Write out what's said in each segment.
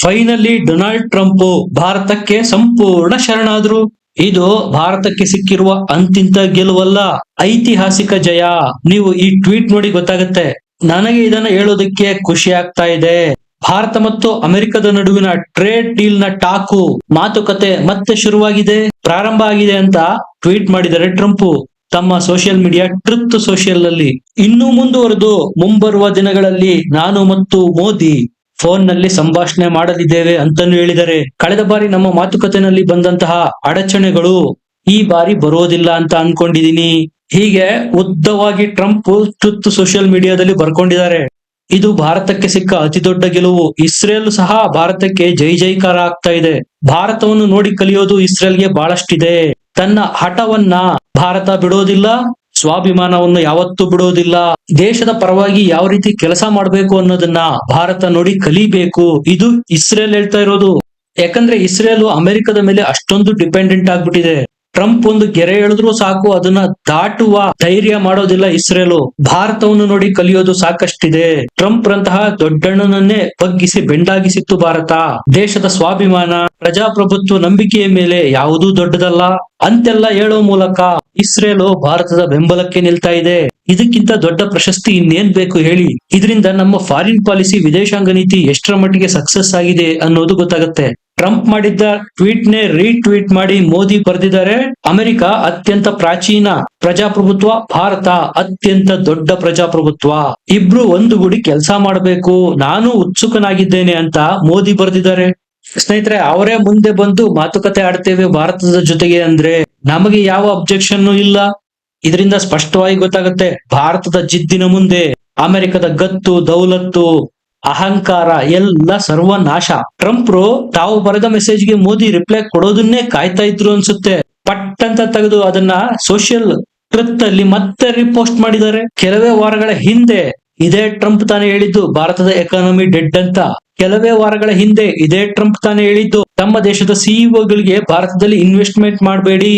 Finally Donald Trump ಭಾರತಕ್ಕೆ ಸಂಪೂರ್ಣ ಶರಣಾದ್ರು. ಇದು ಭಾರತಕ್ಕೆ ಸಿಕ್ಕಿರುವ ಅಂತಿಂತ ಗೆಲುವಲ್ಲ. ಐತಿಹಾಸಿಕ ಜಯ. ನೀವು ಈ ಟ್ವೀಟ್ ನೋಡಿ ಗೊತ್ತಾಗುತ್ತೆ. ನನಗೆ ಇದನ್ನ ಹೇಳೋದಕ್ಕೆ ಖುಷಿ ಆಗ್ತಾ ಇದೆ. ಭಾರತ ಮತ್ತು ಅಮೆರಿಕದ ನಡುವಿನ ಟ್ರೇಡ್ ಡೀಲ್ನ ಟಾಕು ಮಾತುಕತೆ ಮತ್ತೆ ಶುರುವಾಗಿದೆ. ಪ್ರಾರಂಭ ಆಗಿದೆ ಅಂತ ಟ್ವೀಟ್ ಮಾಡಿದರೆ ಟ್ರಂಪ್ ತಮ್ಮ ಸೋಷಿಯಲ್ ಮೀಡಿಯಾ ಟ್ರಿಪ್ ಸೋಷಿಯಲ್ ಅಲ್ಲಿ ಇನ್ನೂ ಮುಂದುವರೆದು ಮುಂಬರುವ ದಿನಗಳಲ್ಲಿ ನಾನು ಮತ್ತು ಮೋದಿ ಫೋನ್ನಲ್ಲಿ ಸಂಭಾಷಣೆ ಮಾಡಲಿದ್ದೇವೆ ಅಂತಾನು ಹೇಳಿದರೆ, ಕಳೆದ ಬಾರಿ ನಮ್ಮ ಮಾತುಕತೆನಲ್ಲಿ ಬಂದಂತಹ ಅಡಚಣೆಗಳು ಈ ಬಾರಿ ಬರೋದಿಲ್ಲ ಅಂತ ಅನ್ಕೊಂಡಿದೀನಿ ಹೀಗೆ ಉದ್ದವಾಗಿ ಟ್ರಂಪ್ ತುತ್ತು ಸೋಷಿಯಲ್ ಮೀಡಿಯಾದಲ್ಲಿ ಬರ್ಕೊಂಡಿದ್ದಾರೆ. ಇದು ಭಾರತಕ್ಕೆ ಸಿಕ್ಕ ಅತಿ ದೊಡ್ಡ ಗೆಲುವು. ಇಸ್ರೇಲ್ ಸಹ ಭಾರತಕ್ಕೆ ಜೈ ಜೈಕಾರ ಆಗ್ತಾ ಇದೆ. ಭಾರತವನ್ನು ನೋಡಿ ಕಲಿಯೋದು ಇಸ್ರೇಲ್ಗೆ ಬಹಳಷ್ಟಿದೆ. ತನ್ನ ಹಠವನ್ನ ಭಾರತ ಬಿಡೋದಿಲ್ಲ ಸ್ವಾಭಿಮಾನವನ್ನು ಯಾವತ್ತೂ ಬಿಡೋದಿಲ್ಲ ದೇಶದ ಪರವಾಗಿ ಯಾವ ರೀತಿ ಕೆಲಸ ಮಾಡಬೇಕು ಅನ್ನೋದನ್ನ ಭಾರತ ನೋಡಿ ಕಲಿಬೇಕು. ಇದು ಇಸ್ರೇಲ್ ಹೇಳ್ತಾ ಇರೋದು. ಯಾಕಂದ್ರೆ ಇಸ್ರೇಲ್ ಅಮೆರಿಕದ ಮೇಲೆ ಅಷ್ಟೊಂದು ಡಿಪೆಂಡೆಂಟ್ ಆಗ್ಬಿಟ್ಟಿದೆ. ಟ್ರಂಪ್ ಒಂದು ಗೆರೆ ಎಳೆದ್ರು ಸಾಕು, ಅದನ್ನ ದಾಟುವ ಧೈರ್ಯ ಮಾಡೋದಿಲ್ಲ ಇಸ್ರೇಲು. ಭಾರತವನ್ನು ನೋಡಿ ಕಲಿಯೋದು ಸಾಕಷ್ಟಿದೆ. ಟ್ರಂಪ್ ರಂತಹ ದೊಡ್ಡಣ್ಣನನ್ನೇ ಬಗ್ಗಿಸಿ ಬೆಂಡಾಗಿಸಿತ್ತು ಭಾರತ. ದೇಶದ ಸ್ವಾಭಿಮಾನ, ಪ್ರಜಾಪ್ರಭುತ್ವ ನಂಬಿಕೆಯ ಮೇಲೆ ಯಾವುದೂ ದೊಡ್ಡದಲ್ಲ. ಅಂತೆಲ್ಲ ಹೇಳೋ ಮೂಲಕ ಇಸ್ರೇಲು ಭಾರತದ ಬೆಂಬಲಕ್ಕೆ ನಿಲ್ತಾ ಇದೆ. ಇದಕ್ಕಿಂತ ದೊಡ್ಡ ಪ್ರಶಸ್ತಿ ಇನ್ನೇನ್ ಬೇಕು ಹೇಳಿ? ಇದರಿಂದ ನಮ್ಮ ಫಾರಿನ್ ಪಾಲಿಸಿ ವಿದೇಶಾಂಗ ನೀತಿ ಎಷ್ಟರ ಮಟ್ಟಿಗೆ ಸಕ್ಸಸ್ ಆಗಿದೆ ಅನ್ನೋದು ಗೊತ್ತಾಗುತ್ತೆ. ಟ್ರಂಪ್ ಮಾಡಿದ್ದ ಟ್ವೀಟ್ ನೇ ರೀಟ್ವೀಟ್ ಮಾಡಿ ಮೋದಿ ಬರೆದಿದ್ದಾರೆ, ಅಮೆರಿಕ ಅತ್ಯಂತ ಪ್ರಾಚೀನ ಪ್ರಜಾಪ್ರಭುತ್ವ, ಭಾರತ ಅತ್ಯಂತ ದೊಡ್ಡ ಪ್ರಜಾಪ್ರಭುತ್ವ. ಇಬ್ರು ಒಂದು ಗುಡಿ ಕೆಲಸ ಮಾಡಬೇಕು, ನಾನು ಉತ್ಸುಕನಾಗಿದ್ದೇನೆ ಅಂತ ಮೋದಿ ಬರೆದಿದ್ದಾರೆ. ಸ್ನೇಹಿತರೆ, ಅವರೇ ಮುಂದೆ ಬಂದು ಮಾತುಕತೆ ಆಡ್ತೇವೆ ಭಾರತದ ಜೊತೆಗೆ ಅಂದ್ರೆ ನಮಗೆ ಯಾವ ಅಬ್ಜೆಕ್ಷನ್ ಇಲ್ಲ. ಇದರಿಂದ ಸ್ಪಷ್ಟವಾಗಿ ಗೊತ್ತಾಗುತ್ತೆ, ಭಾರತದ ಜಿದ್ದಿನ ಮುಂದೆ ಅಮೆರಿಕದ ಗತ್ತು, ದೌಲತ್ತು ಅಹಂಕಾರ ಎಲ್ಲ ಸರ್ವನಾಶ. ಟ್ರಂಪ್ರು ತಾವು ಬರೆದ ಮೆಸೇಜ್ಗೆ ಮೋದಿ ರಿಪ್ಲೈ ಕೊಡೋದನ್ನೇ ಕಾಯ್ತಾ ಇದ್ರು ಅನ್ಸುತ್ತೆ. ಪಟ್ ಅಂತ ತೆಗೆದು ಅದನ್ನ ಸೋಷಿಯಲ್ ಟ್ರತ್ ಅಲ್ಲಿ ಮತ್ತೆ ರಿಪೋಸ್ಟ್ ಮಾಡಿದ್ದಾರೆ. ಕೆಲವೇ ವಾರಗಳ ಹಿಂದೆ ಇದೇ ಟ್ರಂಪ್ ತಾನೇ ಹೇಳಿದ್ದು, ಭಾರತದ ಎಕಾನಮಿ ಡೆಡ್ ಅಂತ. ಕೆಲವೇ ವಾರಗಳ ಹಿಂದೆ ಇದೇ ಟ್ರಂಪ್ ತಾನೇ ಹೇಳಿದ್ದು. ತಮ್ಮ ದೇಶದ ಸಿಇಒಗಳಿಗೆ ಭಾರತದಲ್ಲಿ ಇನ್ವೆಸ್ಟ್ಮೆಂಟ್ ಮಾಡಬೇಡಿ.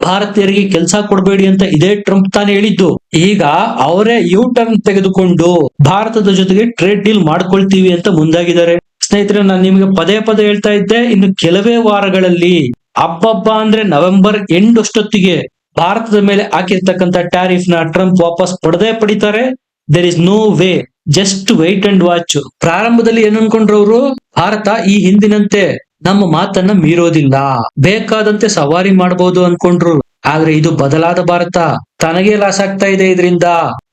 ಭಾರತೀಯರಿಗೆ ಕೆಲಸ ಕೊಡಬೇಡಿ ಅಂತ ಇದೇ ಟ್ರಂಪ್ ತಾನೇ ಹೇಳಿದ್ದು. ಈಗ ಅವರೇ ಯು ಟರ್ನ್ ತೆಗೆದುಕೊಂಡು ಭಾರತದ ಜೊತೆಗೆ ಟ್ರೇಡ್ ಡೀಲ್ ಮಾಡ್ಕೊಳ್ತೀವಿ ಅಂತ ಮುಂದಾಗಿದ್ದಾರೆ. ಸ್ನೇಹಿತರೆ, ನಾನು ನಿಮಗೆ ಪದೇ ಪದೇ ಹೇಳ್ತಾ ಇದ್ದೆ, ಇನ್ನು ಕೆಲವೇ ವಾರಗಳಲ್ಲಿ ಹಬ್ಬಬ್ಬ ಅಂದ್ರೆ ನವೆಂಬರ್ ಎಂಡ್ ಅಷ್ಟೊತ್ತಿಗೆ ಭಾರತದ ಮೇಲೆ ಹಾಕಿರ್ತಕ್ಕಂಥ ಟ್ಯಾರಿಫ್ನ ಟ್ರಂಪ್ ವಾಪಸ್ ಪಡೆದೇ ಪಡಿತಾರೆ. There is no way just wait and watch ಪ್ರಾರಂಭದಲ್ಲಿ ಏನ್ ಅನ್ಕೊಂಡ್ರವ್ರು ಭಾರತ ಈ ಹಿಂದಿನಂತೆ ನಮ್ಮ ಮಾತನ್ನ ಮೀರೋದಿಲ್ಲ. ಬೇಕಾದಂತೆ ಸವಾರಿ ಮಾಡಬಹುದು ಅನ್ಕೊಂಡ್ರು. ಆದ್ರೆ ಇದು ಬದಲಾದ ಭಾರತ. ತನಗೆ ಲಾಸ್ ಆಗ್ತಾ ಇದೆ ಇದರಿಂದ.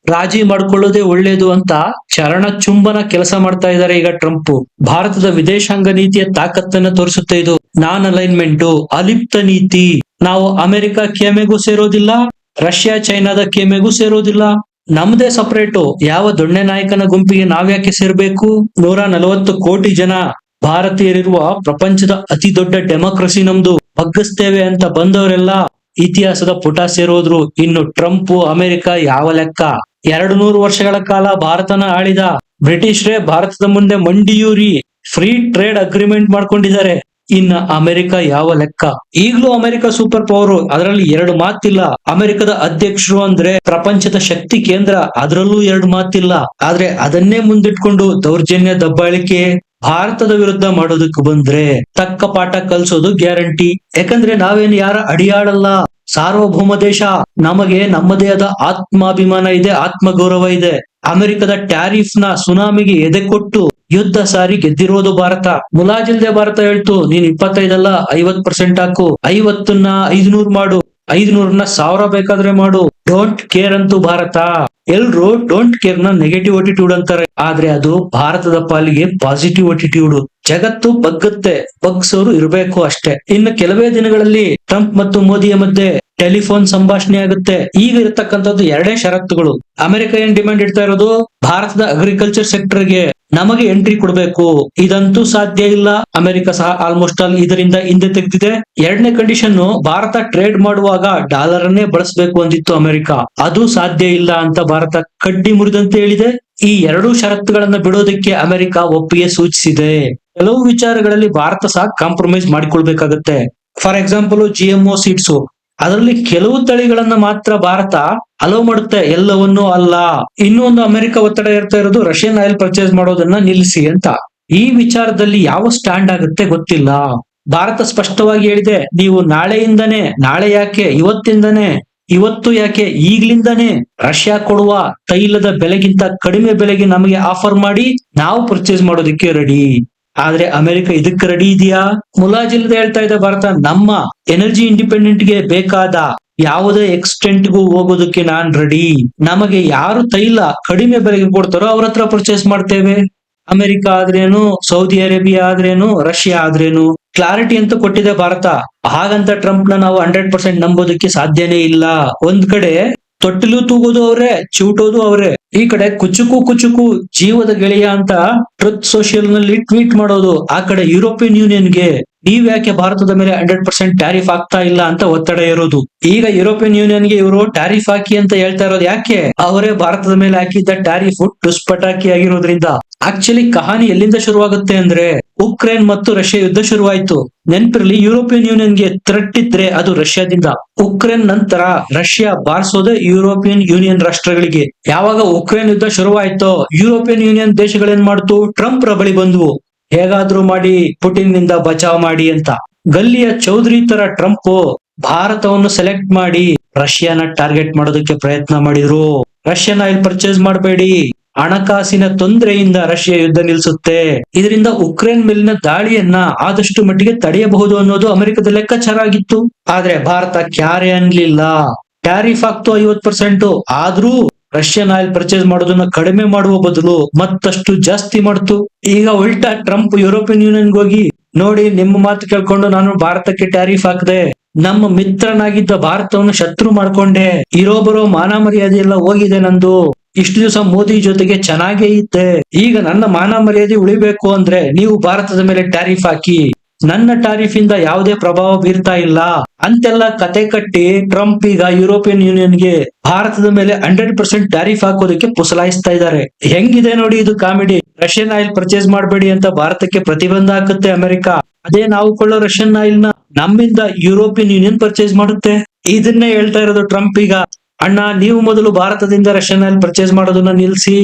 ರಾಜಿ ಮಾಡ್ಕೊಳ್ಳೋದೇ ಒಳ್ಳೇದು ಅಂತ ಚರಣ ಚುಂಬನ ಕೆಲಸ ಮಾಡ್ತಾ ಇದ್ದಾರೆ ಈಗ ಟ್ರಂಪ್. ಭಾರತದ ವಿದೇಶಾಂಗ ನೀತಿಯ ತಾಕತ್ತನ್ನ ತೋರಿಸುತ್ತೆ ಇದು. ನಾನ್ ಅಲೈನ್ಮೆಂಟ್, ಅಲಿಪ್ತ ನೀತಿ. ನಾವು ಅಮೆರಿಕ ಕೇಮೆಗೂ ಸೇರೋದಿಲ್ಲ, ರಷ್ಯಾ ಚೈನಾದ ಕೇಮೆಗೂ ಸೇರೋದಿಲ್ಲ. ನಮ್ದೇ ಸಪರೇಟು. ಯಾವ ದೊಣ್ಣೆ ನಾಯಕನ ಗುಂಪಿಗೆ ನಾವ್ಯಾಕೆ ಸೇರ್ಬೇಕು? ನೂರ ನಲವತ್ತು ಕೋಟಿ ಜನ ಭಾರತೀಯರಿರುವ ಪ್ರಪಂಚದ ಅತಿ ದೊಡ್ಡ ಡೆಮೋಕ್ರಸಿ ನಮ್ದು ಬಗ್ಗಿಸ್ತೇವೆ ಅಂತ ಬಂದವರೆಲ್ಲ ಇತಿಹಾಸದ ಪುಟ ಸೇರೋದ್ರು. ಇನ್ನು ಟ್ರಂಪ್, ಅಮೆರಿಕ ಯಾವ ಲೆಕ್ಕ? ಎರಡು ನೂರು ವರ್ಷಗಳ ಕಾಲ ಭಾರತನ ಆಳಿದ ಬ್ರಿಟಿಷ್ರೇ ಭಾರತದ ಮುಂದೆ ಮಂಡಿಯೂರಿ ಫ್ರೀ ಟ್ರೇಡ್ ಅಗ್ರಿಮೆಂಟ್ ಮಾಡ್ಕೊಂಡಿದ್ದಾರೆ. ಇನ್ನ ಅಮೆರಿಕ ಯಾವ ಲೆಕ್ಕ? ಈಗಲೂ ಅಮೆರಿಕ ಸೂಪರ್ ಪವರ್, ಅದರಲ್ಲಿ ಎರಡು ಮಾತಿಲ್ಲ. ಅಮೆರಿಕದ ಅಧ್ಯಕ್ಷರು ಅಂದ್ರೆ ಪ್ರಪಂಚದ ಶಕ್ತಿ ಕೇಂದ್ರ, ಅದರಲ್ಲೂ ಎರಡು ಮಾತಿಲ್ಲ. ಆದ್ರೆ ಅದನ್ನೇ ಮುಂದಿಟ್ಕೊಂಡು ದೌರ್ಜನ್ಯ ದಬ್ಬಾಳಿಕೆ ಭಾರತದ ವಿರುದ್ಧ ಮಾಡೋದಕ್ಕೆ ಬಂದ್ರೆ ತಕ್ಕ ಪಾಠ ಕಲ್ಸೋದು ಗ್ಯಾರಂಟಿ. ಯಾಕಂದ್ರೆ ನಾವೇನು ಯಾರ ಅಡಿಯಾಳಲ್ಲ ಸಾರ್ವಭೌಮ ದೇಶ ನಮಗೆ ನಮ್ಮದೇ ಆದ ಆತ್ಮಾಭಿಮಾನ ಇದೆ, ಆತ್ಮಗೌರವ ಇದೆ. ಅಮೆರಿಕದ ಟ್ಯಾರಿಫ್ನ ಸುನಾಮಿಗೆ ಎದೆ ಕೊಟ್ಟು ಯುದ್ಧ ಸಾರಿ ಗೆದ್ದಿರೋದು ಭಾರತ. ಮುಲಾಜಿಲ್ದೆ ಭಾರತ ಹೇಳ್ತು, ನೀನ್ ಇಪ್ಪತ್ತೈದಲ್ಲ ಐವತ್ ಪರ್ಸೆಂಟ್ ಹಾಕು, ಐವತ್ತನ್ನ ಐದ್ನೂರ್ ಮಾಡು. ಐದ್ನೂರನ್ನ ಸಾವಿರ ಬೇಕಾದ್ರೆ ಮಾಡು. ಡೋಂಟ್ ಕೇರ್ ಅಂತೂ ಭಾರತ. ಎಲ್ರು ಡೋಂಟ್ ಕೇರ್ನ ನೆಗೆಟಿವ್ ಅಟಿಟ್ಯೂಡ್ ಅಂತಾರೆ. ಆದ್ರೆ ಅದು ಭಾರತದ ಪಾಲಿಗೆ ಪಾಸಿಟಿವ್ ಅಟಿಟ್ಯೂಡ್ ಜಗತ್ತು ಬಗ್ಗುತ್ತೆ. ಬಗ್ಸೋರು ಇರಬೇಕು ಅಷ್ಟೇ. ಇನ್ನು ಕೆಲವೇ ದಿನಗಳಲ್ಲಿ ಟ್ರಂಪ್ ಮತ್ತು ಮೋದಿಯ ಮಧ್ಯೆ ಟೆಲಿಫೋನ್ ಸಂಭಾಷಣೆ ಆಗುತ್ತೆ. ಈಗ ಇರತಕ್ಕಂಥದ್ದು ಎರಡೇ ಷರತ್ತುಗಳು. ಅಮೆರಿಕ ಏನ್ ಡಿಮ್ಯಾಂಡ್ ಇಡ್ತಾ ಇರೋದು? ಭಾರತದ ಅಗ್ರಿಕಲ್ಚರ್ ಸೆಕ್ಟರ್ಗೆ ನಮಗೆ ಎಂಟ್ರಿ ಕೊಡಬೇಕು. ಇದಂತೂ ಸಾಧ್ಯ ಇಲ್ಲ. ಅಮೆರಿಕ ಸಹ ಆಲ್ಮೋಸ್ಟ್ ಆಲ್ ಇದರಿಂದ ಹಿಂದೆ ತೆಗೆದಿದೆ. ಎರಡನೇ ಕಂಡೀಷನ್ ಭಾರತ ಟ್ರೇಡ್ ಮಾಡುವಾಗ ಡಾಲರ್ ಅನ್ನೇ ಬಳಸಬೇಕು ಅಂದಿತ್ತು ಅಮೆರಿಕ. ಅದು ಸಾಧ್ಯ ಇಲ್ಲ ಅಂತ ಭಾರತ ಕಡ್ಡಿ ಮುರಿದಂತೆ ಹೇಳಿದೆ. ಈ ಎರಡೂ ಷರತ್ತುಗಳನ್ನ ಬಿಡೋದಕ್ಕೆ ಅಮೆರಿಕ ಒಪ್ಪಿಗೆ ಸೂಚಿಸಿದೆ. ಕೆಲವು ವಿಚಾರಗಳಲ್ಲಿ ಭಾರತ ಸಹ compromise ಮಾಡಿಕೊಳ್ಬೇಕಾಗತ್ತೆ. For example G M O seeds ಅದರಲ್ಲಿ ಕೆಲವು ತಳಿಗಳನ್ನ ಮಾತ್ರ ಭಾರತ ಅಲೋ ಮಾಡುತ್ತೆ, ಎಲ್ಲವನ್ನೂ ಅಲ್ಲ. ಇನ್ನೊಂದು ಅಮೆರಿಕ ಒತ್ತಡ ಇರ್ತಾ ಇರೋದು ರಷ್ಯನ್ ಆಯಿಲ್ ಪರ್ಚೇಸ್ ಮಾಡೋದನ್ನ ನಿಲ್ಲಿಸಿ ಅಂತ. ಈ ವಿಚಾರದಲ್ಲಿ ಯಾವ ಸ್ಟ್ಯಾಂಡ್ ಆಗುತ್ತೆ ಗೊತ್ತಿಲ್ಲ. ಭಾರತ ಸ್ಪಷ್ಟವಾಗಿ ಹೇಳಿದೆ, ನೀವು ನಾಳೆಯಿಂದನೆ, ನಾಳೆ ಯಾಕೆ, ಇವತ್ತಿಂದನೆ, ಇವತ್ತು ಯಾಕೆ, ಈಗ್ಲಿಂದನೆ ರಷ್ಯಾ ಕೊಡುವ ತೈಲದ ಬೆಲೆಗಿಂತ ಕಡಿಮೆ ಬೆಲೆಗೆ ನಮಗೆ ಆಫರ್ ಮಾಡಿ ನಾವು ಪರ್ಚೇಸ್ ಮಾಡೋದಕ್ಕೆ ರೆಡಿ ಆದ್ರೆ ಅಮೆರಿಕ ಇದಕ್ಕೆ ರೆಡಿ ಇದೆಯಾ? ಮುಲಾಜಿಲ್ಲದೆ ಹೇಳ್ತಾ ಇದೆ ಭಾರತ, ನಮ್ಮ ಎನರ್ಜಿ ಇಂಡಿಪೆಂಡೆಂಟ್ಗೆ ಬೇಕಾದ ಯಾವುದೇ ಎಕ್ಸ್ಟೆಂಟ್ಗೂ ಹೋಗೋದಕ್ಕೆ ನಾನ್ ರೆಡಿ ನಮಗೆ ಯಾರು ತೈಲ ಕಡಿಮೆ ಬೆಲೆಗೆ ಕೊಡ್ತಾರೋ ಅವ್ರ ಹತ್ರ ಪರ್ಚೇಸ್ ಮಾಡ್ತೇವೆ. ಅಮೆರಿಕ ಆದ್ರೇನು, ಸೌದಿ ಅರೇಬಿಯಾ ಆದ್ರೇನು, ರಷ್ಯಾ ಆದ್ರೇನು? ಕ್ಲಾರಿಟಿ ಅಂತ ಕೊಟ್ಟಿದೆ ಭಾರತ. ಹಾಗಂತ ಟ್ರಂಪ್ ನಾವು ಹಂಡ್ರೆಡ್ ಪರ್ಸೆಂಟ್ ನಂಬೋದಕ್ಕೆ ಸಾಧ್ಯನೇ ಇಲ್ಲ. ಒಂದ್ ಕಡೆ ತೊಟ್ಟಿಲು ತೂಗೋದು ಅವ್ರೆ, ಚೂಟೋದು ಅವ್ರೆ. ಈ ಕಡೆ ಕುಚುಕು ಕುಚುಕು ಜೀವದ ಗೆಳೆಯ ಅಂತ ಟ್ರತ್ ಸೋಷಿಯಲ್ನಲ್ಲಿ ಟ್ವೀಟ್ ಮಾಡೋದು ಆ ಕಡೆ ಯುರೋಪಿಯನ್ ಯೂನಿಯನ್ಗೆ. ನೀವ್ ಯಾಕೆ ಭಾರತದ ಮೇಲೆ ಹಂಡ್ರೆಡ್ ಪರ್ಸೆಂಟ್ ಟ್ಯಾರಿಫ್ ಆಗ್ತಾ ಇಲ್ಲ ಅಂತ ಒತ್ತಡ ಇರೋದು ಈಗ ಯುರೋಪಿಯನ್ ಯೂನಿಯನ್ಗೆ ಇವರು ಟ್ಯಾರಿಫ್ ಹಾಕಿ ಅಂತ ಹೇಳ್ತಾ ಇರೋದು ಯಾಕೆ? ಅವರೇ ಭಾರತದ ಮೇಲೆ ಹಾಕಿದ್ದ ಟ್ಯಾರಿಫ್ ಟುಸ್ಪಟಾಕಿ ಆಗಿರೋದ್ರಿಂದ. ಆಕ್ಚುಲಿ ಕಹಾನಿ ಎಲ್ಲಿಂದ ಶುರುವಾಗುತ್ತೆ ಅಂದ್ರೆ ಉಕ್ರೇನ್ ಮತ್ತು ರಷ್ಯಾ ಯುದ್ಧ ಶುರುವಾಯಿತು. ನೆನ್ಪಿರ್ಲಿ, ಯುರೋಪಿಯನ್ ಯೂನಿಯನ್ಗೆ ಅದು ರಷ್ಯಾದಿಂದ. ಉಕ್ರೇನ್ ನಂತರ ರಷ್ಯಾ ಬಾರಿಸೋದೆ ಯುರೋಪಿಯನ್ ಯೂನಿಯನ್ ರಾಷ್ಟ್ರಗಳಿಗೆ. ಯಾವಾಗ ಉಕ್ರೇನ್ ಯುದ್ಧ ಶುರುವಾಯ್ತೋ, ಯುರೋಪಿಯನ್ ಯೂನಿಯನ್ ದೇಶಗಳೇನ್ ಮಾಡ್ತು? ಟ್ರಂಪ್ ಬಳಿ ಬಂದ್ವು. ಹೇಗಾದ್ರೂ ಮಾಡಿ ಪುಟಿನ್ನಿಂದ ಬಚಾವ್ ಮಾಡಿ ಅಂತ. ಗಲ್ಲಿಯ ಚೌಧರಿ ತರ ಟ್ರಂಪ್ ಭಾರತವನ್ನು ಸೆಲೆಕ್ಟ್ ಮಾಡಿ ರಷ್ಯಾನ ಟಾರ್ಗೆಟ್ ಮಾಡೋದಕ್ಕೆ ಪ್ರಯತ್ನ ಮಾಡಿದ್ರು. ರಷ್ಯನ್ ಆಯಿಲ್ ಪರ್ಚೇಸ್ ಮಾಡಬೇಡಿ. ಹಣಕಾಸಿನ ತೊಂದರೆಯಿಂದ ರಷ್ಯಾ ಯುದ್ಧ ನಿಲ್ಲಿಸುತ್ತೆ. ಇದರಿಂದ ಉಕ್ರೇನ್ ಮೇಲಿನ ದಾಳಿಯನ್ನ ಆದಷ್ಟು ಮಟ್ಟಿಗೆ ತಡೆಯಬಹುದು ಅನ್ನೋದು ಅಮೆರಿಕದ ಲೆಕ್ಕಾಚಾರ ಆಗಿತ್ತು. ಆದ್ರೆ ಭಾರತ ಕ್ಯಾರೆ ಅನ್ಲಿಲ್ಲ. ಟ್ಯಾರಿಫ್ ಆಗ್ತು ಐವತ್ ಪರ್ಸೆಂಟ್. ಆದ್ರೂ ರಷ್ಯನ್ ಆಯಿಲ್ ಪರ್ಚೇಸ್ ಮಾಡೋದನ್ನ ಕಡಿಮೆ ಮಾಡುವ ಬದಲು ಮತ್ತಷ್ಟು ಜಾಸ್ತಿ ಮಾಡ್ತು. ಈಗ ಉಲ್ಟಾ ಟ್ರಂಪ್ ಯುರೋಪಿಯನ್ ಯೂನಿಯನ್ ಹೋಗಿ, ನೋಡಿ, ನಿಮ್ಮ ಮಾತು ಕೇಳ್ಕೊಂಡು ನಾನು ಭಾರತಕ್ಕೆ ಟ್ಯಾರಿಫ್ ಹಾಕದೆ. ನಮ್ಮ ಮಿತ್ರನಾಗಿದ್ದ ಭಾರತವನ್ನು ಶತ್ರು ಮಾಡ್ಕೊಂಡೆ. ಇರೋ ಬರೋ ಮಾನ ಮರ್ಯಾದೆ ಎಲ್ಲ ಹೋಗಿದೆ ನಂದು. ಇಷ್ಟು ದಿವಸ ಮೋದಿ ಜೊತೆಗೆ ಚೆನ್ನಾಗೇ ಇದ್ದೆ. ಈಗ ನನ್ನ ಮಾನ ಮರ್ಯಾದೆ ಉಳಿಬೇಕು ಅಂದ್ರೆ ನೀವು ಭಾರತದ ಮೇಲೆ ಟ್ಯಾರಿಫ್ ಹಾಕಿ, ನನ್ನ ಟ್ಯಾರಿಫ್ ಇಂದ ಯಾವುದೇ ಪ್ರಭಾವ ಬೀರ್ತಾ ಇಲ್ಲ. ಅಂತೆಲ್ಲ ಕತೆ ಕಟ್ಟಿ ಟ್ರಂಪ್ ಈಗ ಯುರೋಪಿಯನ್ ಯೂನಿಯನ್ಗೆ ಭಾರತದ ಮೇಲೆ ಹಂಡ್ರೆಡ್ ಪರ್ಸೆಂಟ್ ಟ್ಯಾರಿಫ್ ಹಾಕೋದಕ್ಕೆ ಪುಸಲಾಯಿಸ್ತಾ ಇದ್ದಾರೆ. ಹೆಂಗಿದೆ ನೋಡಿ ಇದು ಕಾಮಿಡಿ. ರಷ್ಯನ್ ಆಯಿಲ್ ಪರ್ಚೇಸ್ ಮಾಡಬೇಡಿ ಅಂತ ಭಾರತಕ್ಕೆ ಪ್ರತಿಬಂಧ ಹಾಕುತ್ತೆ ಅಮೆರಿಕ. ಅದೇ ನಾವು ಕೊಳ್ಳೋ ರಷ್ಯನ್ ಆಯಿಲ್ನ ನಮ್ಮಿಂದ ಯುರೋಪಿಯನ್ ಯೂನಿಯನ್ ಪರ್ಚೇಸ್ ಮಾಡುತ್ತೆ. ಇದನ್ನೇ ಹೇಳ್ತಾ ಇರೋದು ಟ್ರಂಪ್ ಈಗ. ಅಣ್ಣ, ನೀವು ಮೊದಲು ಭಾರತದಿಂದ ರಷ್ಯನ್ ಪರ್ಚೇಸ್ ಮಾಡೋದನ್ನ ನಿಲ್ಸಿ,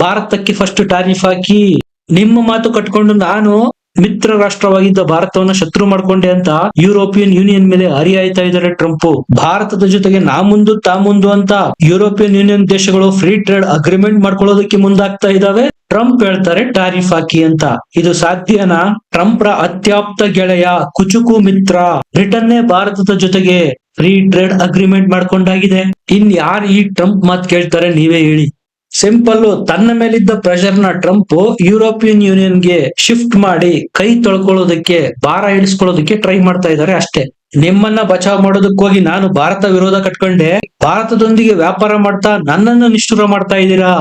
ಭಾರತಕ್ಕೆ ಫಸ್ಟ್ ಟಾರಿಫ್ ಹಾಕಿ, ನಿಮ್ಮ ಮಾತು ಕಟ್ಕೊಂಡು ನಾನು ಮಿತ್ರ ರಾಷ್ಟ್ರವಾಗಿದ್ದ ಭಾರತವನ್ನ ಶತ್ರು ಮಾಡ್ಕೊಂಡೆ ಅಂತ ಯುರೋಪಿಯನ್ ಯೂನಿಯನ್ ಮೇಲೆ ಹರಿಯಾಯ್ತಾ ಇದ್ದಾರೆ ಟ್ರಂಪ್. ಭಾರತದ ಜೊತೆಗೆ ನಾ ಮುಂದು, ತಾ ಮುಂದು ಅಂತ ಯುರೋಪಿಯನ್ ಯೂನಿಯನ್ ದೇಶಗಳು ಫ್ರೀ ಟ್ರೇಡ್ ಅಗ್ರಿಮೆಂಟ್ ಮಾಡ್ಕೊಳ್ಳೋದಕ್ಕೆ ಮುಂದಾಗ್ತಾ ಇದಾವೆ ಟ್ರಂಪ್ ಹೇಳ್ತಾರೆ ಟಾರಿಫ್ ಹಾಕಿ ಅಂತ. ಇದು ಸಾಧ್ಯನಾ? ಟ್ರಂಪ್ ರ ಅತ್ಯಾಪ್ತ ಗೆಳೆಯ ಕುಚುಕು ಮಿತ್ರ. ಬ್ರಿಟನ್ನೇ ಭಾರತದ ಜೊತೆಗೆ ಫ್ರೀ ಟ್ರೇಡ್ ಅಗ್ರಿಮೆಂಟ್ ಮಾಡ್ಕೊಂಡಾಗಿದೆ. ಇನ್ ಯಾರು ಈ ಟ್ರಂಪ್ ಮಾತ್ ಕೇಳ್ತಾರೆ, ನೀವೇ ಹೇಳಿ. ಸಿಂಪಲ್ ತನ್ನ ಮೇಲಿದ್ದ ಪ್ರೆಷರ್ನ ಟ್ರಂಪ್ ಯುರೋಪಿಯನ್ ಯೂನಿಯನ್ಗೆ ಶಿಫ್ಟ್ ಮಾಡಿ ಕೈ ತೊಳ್ಕೊಳ್ಳೋದಕ್ಕೆ, ಭಾರ ಇಳಿಸ್ಕೊಳ್ಳೋದಕ್ಕೆ ಟ್ರೈ ಮಾಡ್ತಾ ಇದ್ದಾರೆ ಅಷ್ಟೇ. ನಿಮ್ಮನ್ನ ಬಚಾವ್ ಮಾಡೋದಕ್ಕೋಗಿ ನಾನು ಭಾರತ ವಿರೋಧ ಕಟ್ಕೊಂಡೆ, ಭಾರತದೊಂದಿಗೆ ವ್ಯಾಪಾರ ಮಾಡ್ತಾ ನನ್ನನ್ನು ನಿಷ್ಠುರ ಮಾಡ್ತಾ ಇದ್ದೀರಾ?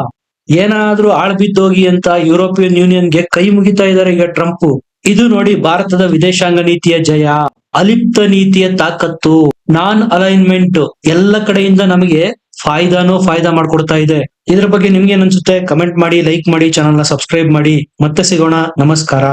ಏನಾದ್ರೂ ಆಳ್ ಬಿದ್ದೋಗಿ ಅಂತ ಯುರೋಪಿಯನ್ ಯೂನಿಯನ್ಗೆ ಕೈ ಮುಗಿತಾ ಇದ್ದಾರೆ ಈಗ ಟ್ರಂಪ್ ಇದು ನೋಡಿ ಭಾರತದ ವಿದೇಶಾಂಗ ನೀತಿಯ ಜಯ. ಅಲಿಪ್ತ ನೀತಿಯ ತಾಕತ್ತು. ನಾನ್ ಅಲೈನ್ಮೆಂಟ್ ಎಲ್ಲ ಕಡೆಯಿಂದ ನಮಗೆ ಫಾಯ್ದಾನು ಫಾಯ್ದಾ ಮಾಡ್ಕೊಡ್ತಾ ಇದೆ. ಇದ್ರ ಬಗ್ಗೆ ನಿಮ್ಗೆ ಅನ್ಸುತ್ತೆ? ಕಮೆಂಟ್ ಮಾಡಿ ಲೈಕ್ ಮಾಡಿ ಚಾನಲ್ ಸಬ್ಸ್ಕ್ರೈಬ್ ಮಾಡಿ. ಮತ್ತೆ ಸಿಗೋಣ. ನಮಸ್ಕಾರ.